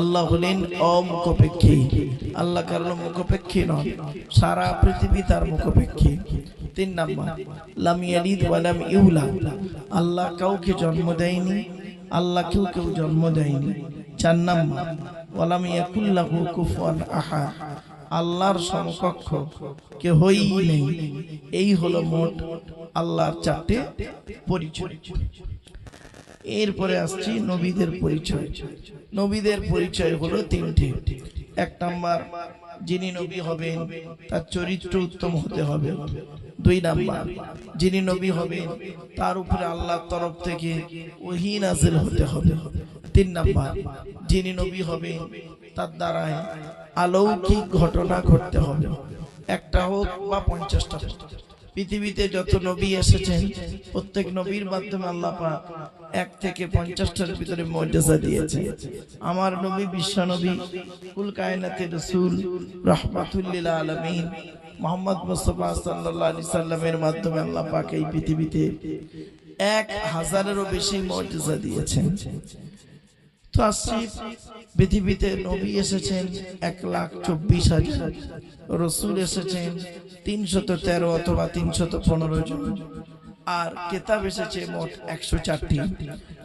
আল্লাহ হলেন অমুখপেক্ষী। আল্লাহ কারণ মুখপেক্ষী নন, সারা পৃথিবী তার মুখপেক্ষী। তিন নাম্বার, লাম ইয়ালিদ ইউলাদ আল্লাহ কাউকে জন্ম দেয়নি, আল্লাহ কেউ কেউ জন্ম দেয়নি। চার নাম্বার ইয়াকুল্লাহু কুফুয়ান আহাদ। আল্লাহর সমকক্ষ কেহই নেই। এই হলো মোট আল্লাহর চারটে পরিচয়। এরপরে আসছি নবীদের পরিচয়। নবীদের পরিচয় হলো তিনটি। এক নাম্বার, যিনি নবী হবেন, তার চরিত্র উত্তম হতে হবে। দুই নাম্বার, যিনি নবী হবেন, তার উপরে আল্লাহর তরফ থেকে ওহি নাজিল হতে হবে। তিন নাম্বার, যিনি নবী হবেন, তার দ্বারায় অলৌকিক ঘটনা ঘটতে হবে। একটা হোক বা পঞ্চাশটা পৃথিবীতে যত নবী এসেছেন, প্রত্যেক নবীর মাধ্যমে আল্লাহ পাক এক থেকে পঞ্চাশটার ভিতরে মর্যাদা দিয়েছে আমার নবী বিশ্ব নবী, কুল কায়নাতে রসুল রহমাতুল্লিল আলমিন, মোহাম্মদ মুস্তফা সাল্লাহ আলি সাল্লামের মাধ্যমে আল্লাহ পাক এই পৃথিবীতে এক হাজারেরও বেশি মর্যাদা দিয়েছেন। তো আসছি পৃথিবীতে নবী এসেছেন এক লাখ চব্বিশ হাজার, রসুল এসেছেন তিনশত তেরো অথবা তিনশত পনেরো জন। আর কেতাব এসেছে মোট একশো চারটি।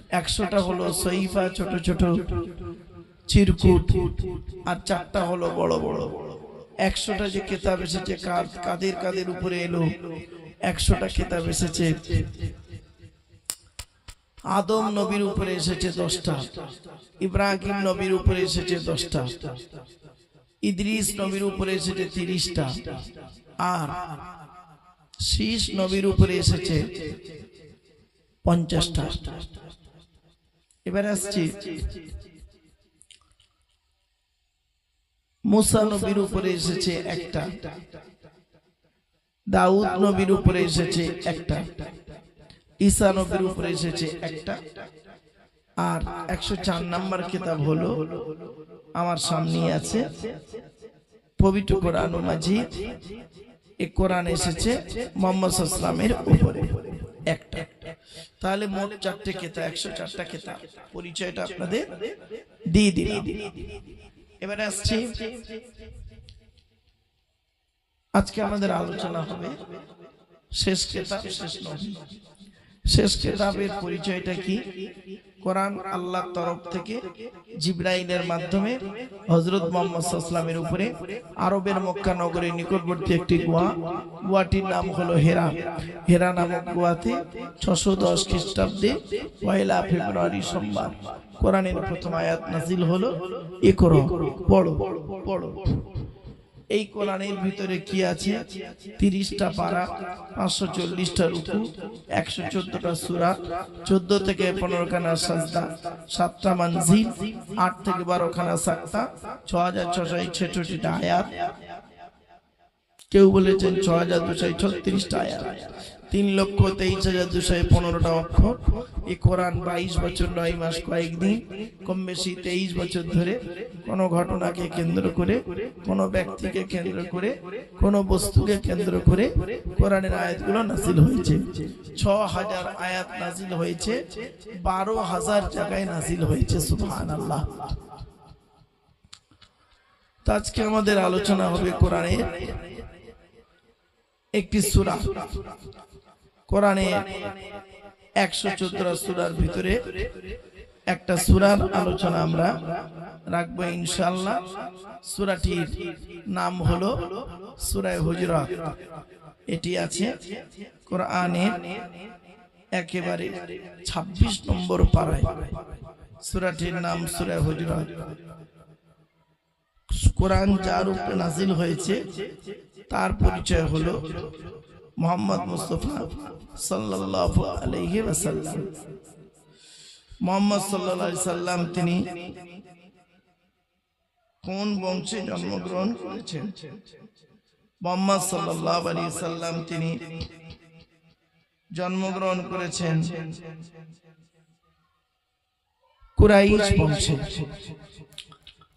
একশোটা হলো সইফা, ছোট ছোট চিরকুট, আর চারটা হলো বড় বড়। একশোটা যে কেতাব এসেছে কাদ- কাদের কাদের উপরে এলো? একশোটা কেতাব এসেছে আদম নবীর উপরে এসেছে দশটা। ইব্রাহিম নবীর উপরে এসেছে দশটা। ইদ্রিস নবীর উপরে এসেছে তিরিশটা। আর শীষ নবীর উপরে এসেছে পঞ্চাশটা। এবার আসছি মুসা নবীর উপরে এসেছে একটা। দাউদ নবীর উপরে এসেছে একটা। ঈসা নবীর উপরে এসেছে একটা, আর একশো চার নাম্বার কিতাব হলো, আমার সামনে আছে, পবিত্র কোরআন মাজিদ। এ কোরআন এসেছে মোহাম্মদ ইসলামের উপরে। একটা। তাহলে মোট চারটে কেতাব, একশো চারটা কেতাব। পরিচয়টা আপনাদের দিয়ে দিলাম। এবারে আসছি। আজকে আমাদের আলোচনা হবে শেষ কেতাব, শেষ নবী। শেষ কেতাবের পরিচয়টা কি? কোরআন আল্লাহর তরফ থেকে জিব্রাইলের মাধ্যমে হজরত মোহাম্মদ সাল্লামের উপরে আরবের মক্কা নগরের নিকটবর্তী একটি গুহা। গুহাটির নাম হলো হেরা। হেরা নামক গুহাতে ছশো দশ খ্রিস্টাব্দে পয়লা ফেব্রুয়ারি সোমবার কোরআনের প্রথম আয়াত নাজিল হলো এ করো পড়ো পড়ো। এই কোরআনের ভিতরে কি আছে? তিরিশটা পারা, পাঁচশো চল্লিশটা রুকু, একশো চোদ্দটা সুরা, চোদ্দ থেকে পনেরো খানা সাজদা, সাতটা মানজিল, আট থেকে বারো খানা সাক্তা ছ হাজার ছশো ছেষট্টিটা আয়াত। কেউ বলেছেন ছ হাজার দুশো ছত্রিশটা আয়াত। তিন লক্ষ তেইশ হাজার দুশো পনেরোটা অক্ষর। এই কোরআন বাইশ বছর, নয় মাস কয়েকদিন কম বেশি তেইশ বছর ধরে কোনো ঘটনাকে কেন্দ্র করে, কোনো ব্যক্তিকে কেন্দ্র করে, কোনো বস্তুকে কেন্দ্র করে কোরআনের আয়াতগুলো নাসিল হয়েছে। ছ হাজার আয়াত নাসিল হয়েছে, বারো হাজার জায়গায় নাসিল হয়েছে সুবহান আল্লাহ আজকে আমাদের আলোচনা হবে কোরআনের একটি সুরা। কোরআনে একশো চোদ্দটা সুরার ভিতরে একটা সুরার আলোচনা আমরা রাখব ইনশাল্লাহ সুরাটির নাম হলো সুরায় হুজরাত। এটি আছে কোরআনের একেবারে ২৬ নম্বর পাড়ায় সুরাটির নাম সুরায় হুজরাত। কোরআন যার উপরে নাজিল হয়েছে, তার পরিচয় হলো মোহাম্মদ মুস্তফা সাল্লাল্লাহু আলাইহি ওয়াসাল্লাম। মোহাম্মদ সাল্লাল্লাহু আলাইহি সাল্লাম তিনি কোন বংশে জন্মগ্রহণ করেছেন? মোহাম্মদ সাল্লাল্লাহু আলাইহি সাল্লাম তিনি জন্মগ্রহণ করেছেন কুরাইশ বংশে।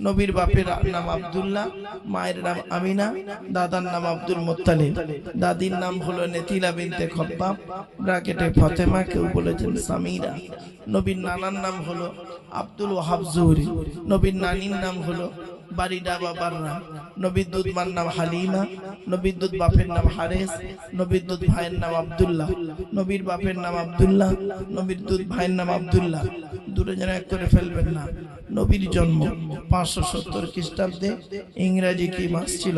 নবীর বাপের নাম আব্দুল্লাহ, মায়ের নাম আমিনা, দাদার নাম আব্দুল মোত্তালিব। দাদির নাম হলো নেতিলা বিনতে খব্বাব ব্রাকেটে ফতেমা, কেউ বলেছেন সামিরা। নবীর নানার নাম হলো আব্দুল ওয়াহাব জুহরি। নবীর নানির নাম হলো বাড়িডা বাবার নাম মার নাম হালিমা। দুধ বাপের নাম হারেস। দুধ ভাইয়ের নাম আব্দুল্লাহ। নবীর বাপের নাম আব্দুল্লাহ। নবীর দুধ ভাইয়ের নাম আব্দুল্লাহ। দূরে যেন এক করে ফেলবেন না। নবীর জন্ম পাঁচশো সত্তর খ্রিস্টাব্দে ইংরাজি কি মাস ছিল?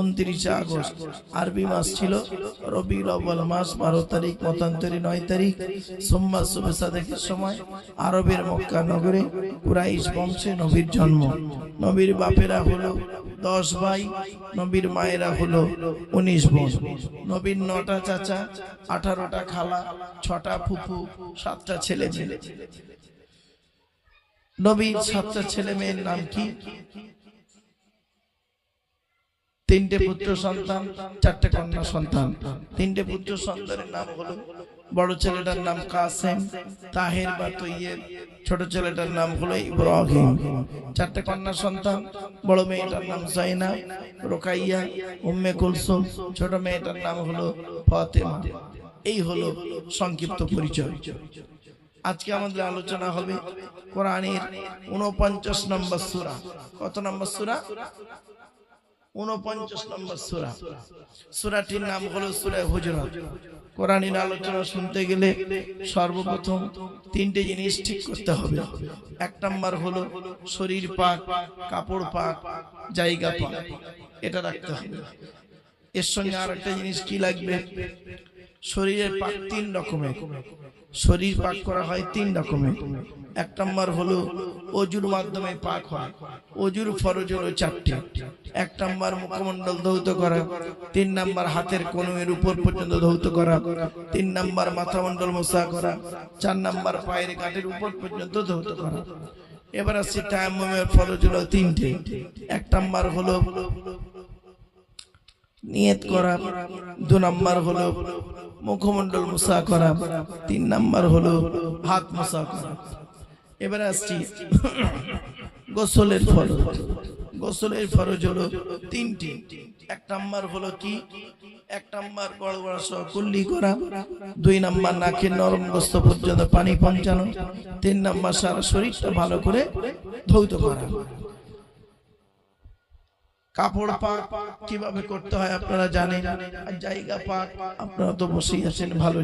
উনত্রিশে আগস্ট। আরবি মাস ছিল রবি অব্বল মাস, বারো তারিখ, মতান্তরী নয় তারিখ। সোমবার শুভে সাদেকের সময় আরবের মক্কা নগরে কুরাইশ বংশে নবীর জন্ম। নবীর বাপেরা হলো দশ ভাই, নবীর মায়েরা হলো উনিশ বোন। নবীর নটা চাচা, আঠারোটা খালা, ছটা ফুফু, সাতটা ছেলে মেয়ে। নবীর সাতটা ছেলে মেয়ের নাম কি? তিনটে পুত্র সন্তান, চারটে কন্যা সন্তান। তিনটে পুত্র সন্তানের নাম হলো বড় ছেলেটার নাম কাসেম, তাহের বা তৈয়েব। ছোট ছেলেটার নাম হলো ইব্রাহিম। চারটে কন্যা সন্তান, বড় মেয়েটার নাম জাইনা, রোকাইয়া, উম্মে কুলসুম। ছোট মেয়েটার নাম হলো ফাতেমা। এই হলো সংক্ষিপ্ত পরিচয়। আজকে আমাদের আলোচনা হবে কোরআনের উনপঞ্চাশ নম্বর সুরা। কত নম্বর সুরা? উনপঞ্চাশ নম্বর সূরা। সূরাটির নাম হলো সূরা হুজরাত। কোরআনের আলোচনা শুনতে গেলে সর্বপ্রথম তিনটে জিনিস ঠিক করতে হবে। এক নম্বর হলো শরীর পাক, কাপড় পাক, জায়গা পাক। এটা রাখতে হবে। এর সঙ্গে আর একটা জিনিস কি লাগবে? শরীরের পাক তিন রকমের। শরীর পাক করা হয় তিন রকমের। এক নম্বর হলো অজুর মাধ্যমে পাক হয়। অজুর ফরজ হলো চারটে। এক নম্বর মুখমণ্ডল ধৌত করা। তিন নম্বর হাতের কনুয়ের উপর পর্যন্ত ধৌত করা। তিন নম্বর মাথামণ্ডল মোসা করা। চার নম্বর পায়ের কাঠের উপর পর্যন্ত ধৌত করা। এবার আসছে টায়ামের ফরজ হলো তিনটে। এক নম্বর হলো নিয়ত করা, দু নম্বর হলো মুখমণ্ডল মুসা করা, তিন নাম্বার হলো হাত মুসা করা। এবারে আসছি গোসলের ফরজ। গোসলের ফরজ হলো তিনটি। এক নাম্বার হলো কি? এক নাম্বার বড় সহ কুল্লি করা, দুই নাম্বার নাকের নরম গোস্ত পর্যন্ত পানি পৌঁছানো, তিন নাম্বার সারা শরীরটা ভালো করে ধৌত করা। কাপড় পাক কীভাবে করতে হয় আপনারা জানেন। আর জায়গা পাক, আপনারা তো বসেই আছেন, ভালো